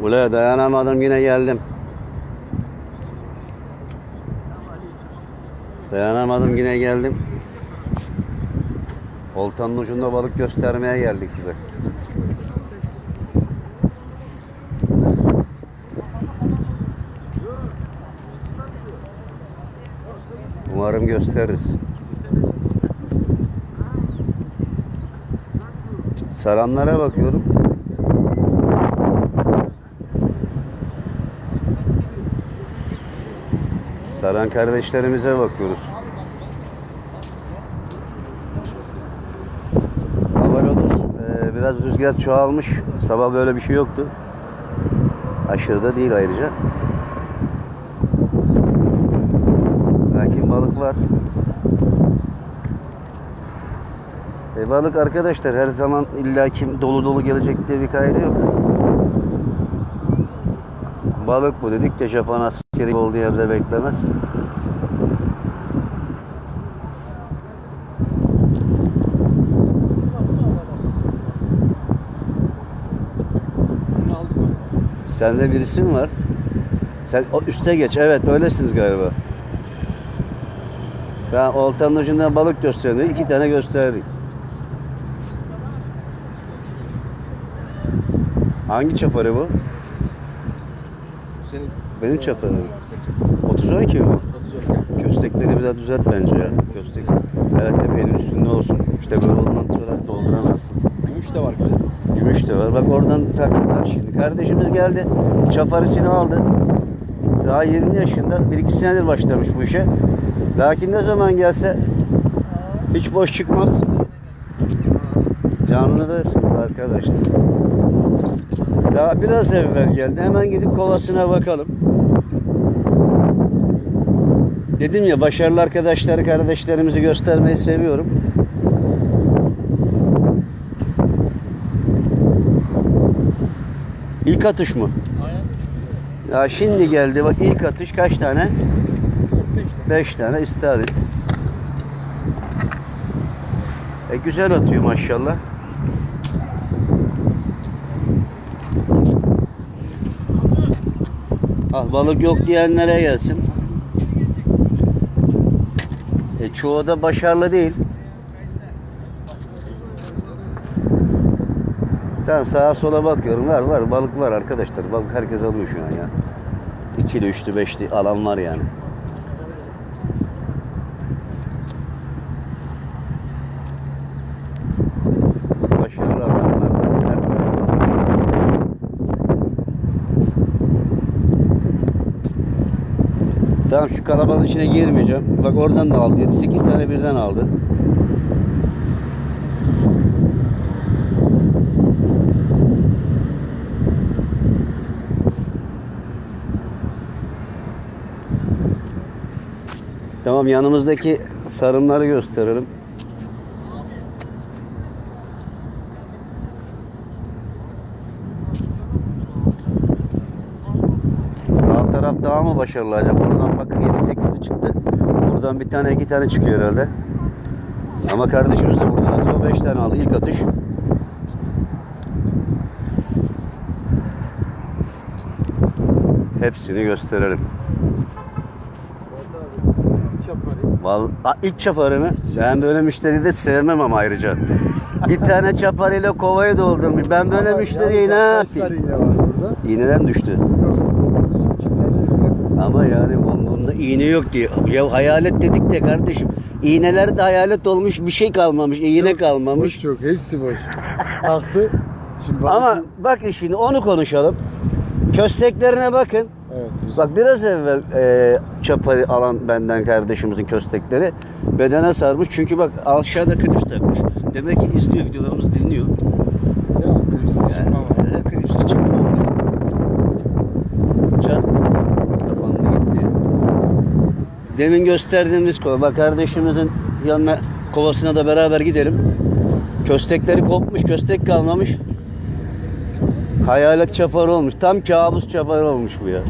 Ula dayanamadım yine geldim. Dayanamadım yine geldim. Oltanın ucunda balık göstermeye geldik size. Umarım gösteririz. Saranlara bakıyorum. Saran kardeşlerimize bakıyoruz. Hava lodos. Ee, biraz rüzgar çoğalmış. Sabah böyle bir şey yoktu. Aşırı da değil ayrıca. Lakin balık var. E, balık arkadaşlar her zaman illa kim dolu dolu gelecek diye bir kaydı yok. Balık bu dedik de Japon askeri olduğu yerde beklemez. Sende birisi mi var? Sen o üste geç. Evet öylesiniz galiba. Tamam oltanın ucundan balık gösterdi. İki tane gösterdik. Hangi çaparı? Bu senin. Benim çaparın. 32 mi bu? Atacağım gel. Köstekleri biraz düzelt bence ya. Köstek. Evet hep elin üstünde olsun. İşte böyle ondan sonra dolduramazsın. Gümüş de var güzel. Gümüş de var. Bak oradan taktılar şimdi. Kardeşimiz geldi. Çaparısını aldı. Daha 20 yaşında. 1-2 senedir başlamış bu işe. Lakin ne zaman gelse hiç boş çıkmaz. Canlıdır arkadaşlar. Daha biraz evvel geldi. Hemen gidip kovasına bakalım. Dedim ya başarılı arkadaşları, kardeşlerimizi göstermeyi seviyorum. İlk atış mı? Aynen. Ya şimdi geldi bak ilk atış kaç tane? 45 5 tane istavrit. E güzel atıyor maşallah. Al balık yok diyenlere gelsin. E çoğu da başarılı değil. Tamam sağa sola bakıyorum. Var var balık var arkadaşlar. Balık herkes alıyor şu an ya. İkili, üçlü, beşli alan var yani. Başarılı adamlar. Tamam şu kalabalığın içine girmeyeceğim. Bak oradan da aldı. 7-8 tane birden aldı. Tamam yanımızdaki sarımları gösterelim. Sağ taraf daha mı başarılı acaba? Oradan bakın 7-8'li çıktı. Buradan bir tane iki tane çıkıyor herhalde. Ama kardeşimiz de buradan atıyor. 5 tane aldı ilk atış. Hepsini gösterelim. Çaparı. Val A, ilk çaparı mı? Ben böyle müşteriyi de sevmem ama ayrıca. Bir tane çaparıyla kovayı doldurmuş. Ben böyle müşteriyi ne yapayım? İğneden düştü. Yok. İki tane. Bak, Ama yani bun- bunda iğne yok diye. Ya hayalet dedik de kardeşim. İğneler de hayalet olmuş bir şey kalmamış. iğne kalmamış. Boş yok. Hepsi boş. Aktı. Şimdi balık- Ama bakın şimdi onu konuşalım. Kösteklerine bakın. Evet. Bak biraz evvel e, çaparı alan benden kardeşimizin köstekleri bedene sarmış. Çünkü bak aşağıda klips takmış. Demek ki izliyor videolarımızı dinliyor. Ya klipsiz Yani, çıkma var. e, klipsi çıktı oluyor. Can kapandı gitti. Demin gösterdiğimiz kova. Bak kardeşimizin yanına kovasına da beraber gidelim. Köstekleri kopmuş, köstek kalmamış. Hayalet çaparı olmuş. Tam kabus çaparı olmuş bu ya.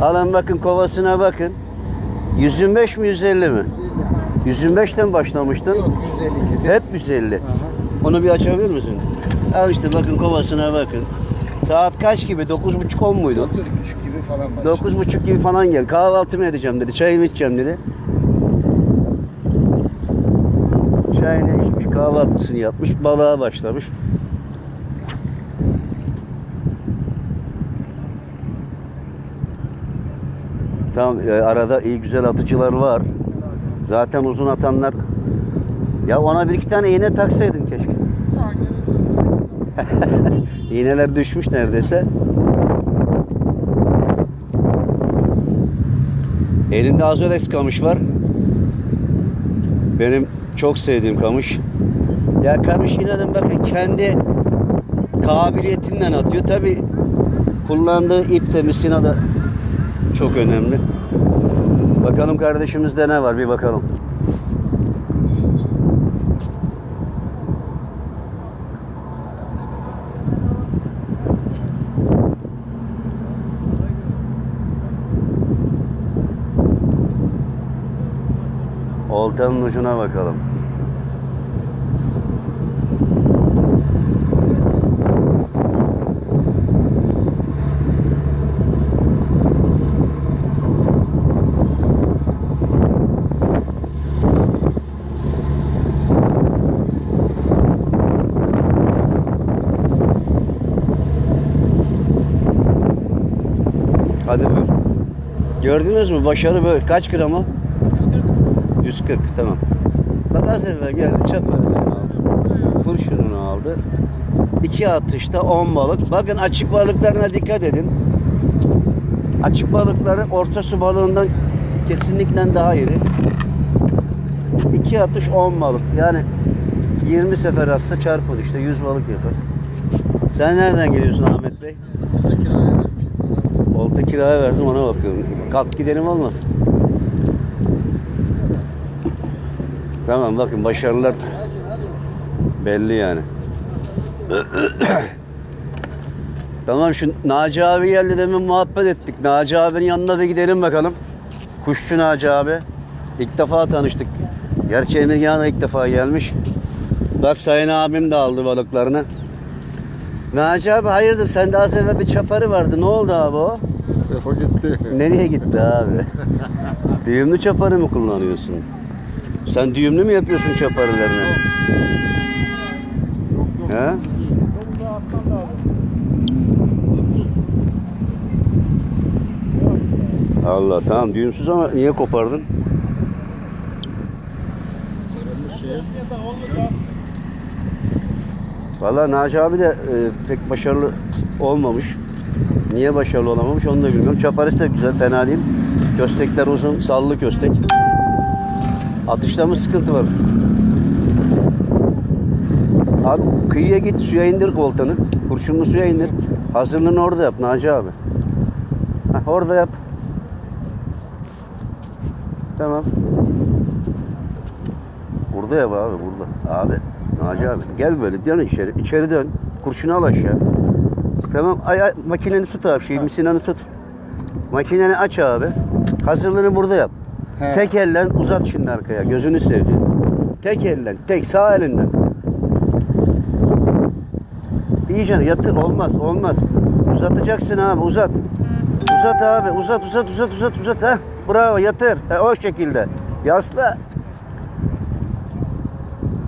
Alın bakın kovasına bakın. 125 mi 150 mi? 125'ten başlamıştın. Yok 152'de. Hep 150. Aha. Onu bir açabilir misin? Al işte bakın kovasına bakın. Saat kaç gibi? 9.30-10 muydu? 9.30 gibi falan başladı. 9.30 gibi falan gel. Kahvaltımı edeceğim dedi. Çayımı içeceğim dedi. Çayını içmiş, kahvaltısını yapmış, balığa başlamış. Tamam e, arada iyi güzel atıcılar var. Zaten uzun atanlar ya ona bir iki tane iğne taksaydın keşke. İğneler düşmüş neredeyse. Elinde Azorex kamış var. Benim çok sevdiğim kamış. Ya kamış inanın bakın kendi kabiliyetinden atıyor. Tabi kullandığı ip de misina da çok önemli. Bakalım kardeşimizde ne var bir bakalım. Oltanın ucuna bakalım. Hadi buyur. Gördünüz mü? Başarı böyle. Kaç gram o? 140 tamam. Bak az evvel geldi çaparısını aldı. Kurşununu aldı. İki atışta 10 balık. Bakın açık balıklarına dikkat edin. Açık balıkları orta su balığından kesinlikle daha iri. İki atış 10 balık. Yani 20 sefer atsa çarpın işte 100 balık yapar. Sen nereden geliyorsun Ahmet Bey? Olta kiraya verdim ona bakıyorum. Kalk gidelim olmaz. Tamam bakın başarılar belli yani. tamam şu Naci abi geldi demin muhabbet ettik. Naci abinin yanına bir gidelim bakalım. Kuşçu Naci abi. İlk defa tanıştık. Gerçi Emirgan da ilk defa gelmiş. Bak Sayın abim de aldı balıklarını. Naci abi hayırdır sende az evvel bir çaparı vardı. Ne oldu abi o? O gitti. Nereye gitti abi? düğümlü çaparı mı kullanıyorsun? Sen düğümlü mü yapıyorsun çaparılarını? He? Allah tamam düğümsüz ama niye kopardın? Vallahi Naci abi de e, pek başarılı olmamış. Niye başarılı olamamış onu da bilmiyorum. Çaparısı da güzel, fena değil. Köstekler uzun, sallı köstek. Atışta mı sıkıntı var? Abi kıyıya git, suya indir koltanı. Kurşunlu suya indir. Hazırlığını orada yap Naci abi. Heh, orada yap. Tamam. Burada yap abi, burada. Abi, Naci abi. Gel böyle, dön içeri. İçeri dön. Kurşunu al aşağı. Tamam, ay, ay, makineni tut abi, şey, misinanı tut. Makineni aç abi. Hazırlığını burada yap. He. Tek elle uzat şimdi arkaya. Gözünü sevdi. Tek elle, tek sağ elinden. İyice yatır olmaz olmaz. Uzatacaksın abi uzat. Uzat abi uzat uzat uzat uzat uzat ha. Bravo yatır. Ha, o şekilde. Yasla.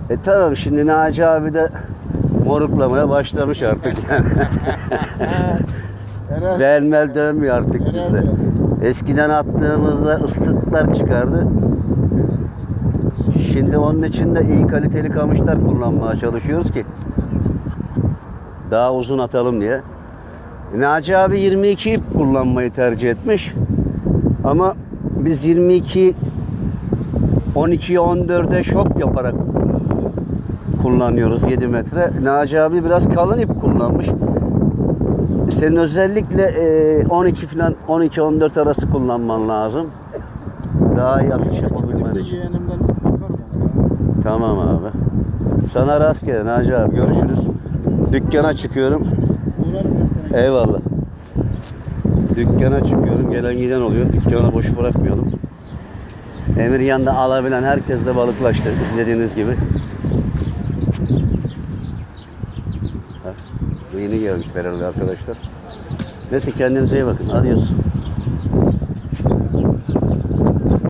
E tamam şimdi Naci abi de moruklamaya başlamış artık yani. Belmel dönmüyor artık bizde. Eskiden attığımızda ıslıklar çıkardı. Şimdi onun için de iyi kaliteli kamışlar kullanmaya çalışıyoruz ki daha uzun atalım diye. Naci abi 22 ip kullanmayı tercih etmiş. Ama biz 22 12'ye 14'e şok yaparak kullanıyoruz 7 metre. Naci abi biraz kalın ip kullanmış. Senin özellikle e, 12 falan 12-14 arası kullanman lazım. Daha iyi atış yapabilmen için. Tamam abi. Sana rastgele Naci abi. Görüşürüz. Dükkana çıkıyorum. Eyvallah. Dükkana çıkıyorum. Gelen giden oluyor. Dükkanı boş bırakmayalım. Emirgan'da alabilen herkes de balıklaştı. İzlediğiniz gibi. Yeni gelmiş Feral'le arkadaşlar. Neyse kendinize iyi bakın. Adios.